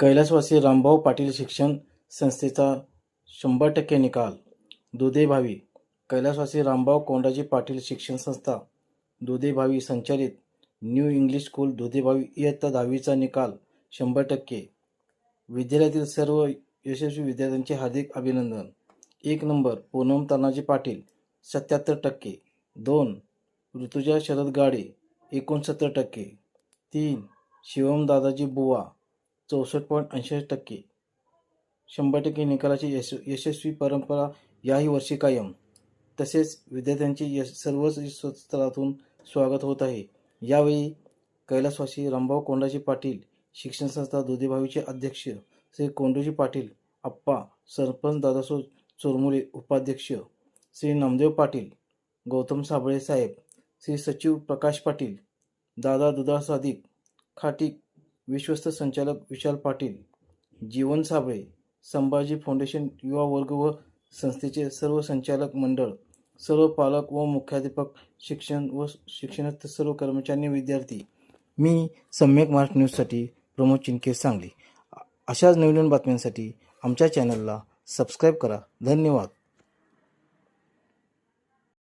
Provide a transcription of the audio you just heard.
कैलासवासी रामभाऊ पाटील शिक्षण संस्थेचा शंभर टक्के निकाल. दुधेभावी कैलासवासी रामभाऊ कोंडाजी पाटील शिक्षण संस्था. दुधेभावी संचालित न्यू इंग्लिश स्कूल दुधेभावी इयत्ता दहावीचा निकाल शंभर टक्के. विद्यालयातील सर्व यशस्वी विद्यार्थ्यांचे हार्दिक अभिनंदन. एक नंबर पूनम तानाजी पाटील सत्याहत्तर टक्के. दोन ऋतुजा शरद गाडे एकोणसत्तर टक्के. तीन शिवम दादाजी बुवा चौसष्ट पॉईंट ऐंशी टक्के. शंभर टक्के निकालाची यश यशस्वी परंपरा याही वर्षी कायम. तसेच विद्यार्थ्यांचे यश सर्वच स्तरातून स्वागत होत आहे. यावेळी कैलासवासी रामभाऊ कोंडाजी पाटील शिक्षण संस्था दुधीभावीचे अध्यक्ष श्री कोंडोजी पाटील आप्पा सरपंच दादासो चोरमुले उपाध्यक्ष श्री नामदेव पाटील गौतम साबळे साहेब श्री सचिव प्रकाश पाटील दादा दुधा सादिक खाटीक विश्वस्त संचालक विशाल पाटील जीवन साबळे संभाजी फाउंडेशन युवा वर्ग व संस्थेचे सर्व संचालक मंडळ सर्व पालक व मुख्याध्यापक शिक्षण व शिक्षणस्थ सर्व कर्मचारी विद्यार्थी. मी सम्यक महाराष्ट्र न्यूजसाठी प्रमोद चिंके सांगली. अशाच नवीन बातम्यांसाठी आमच्या चॅनलला सबस्क्राईब करा. धन्यवाद.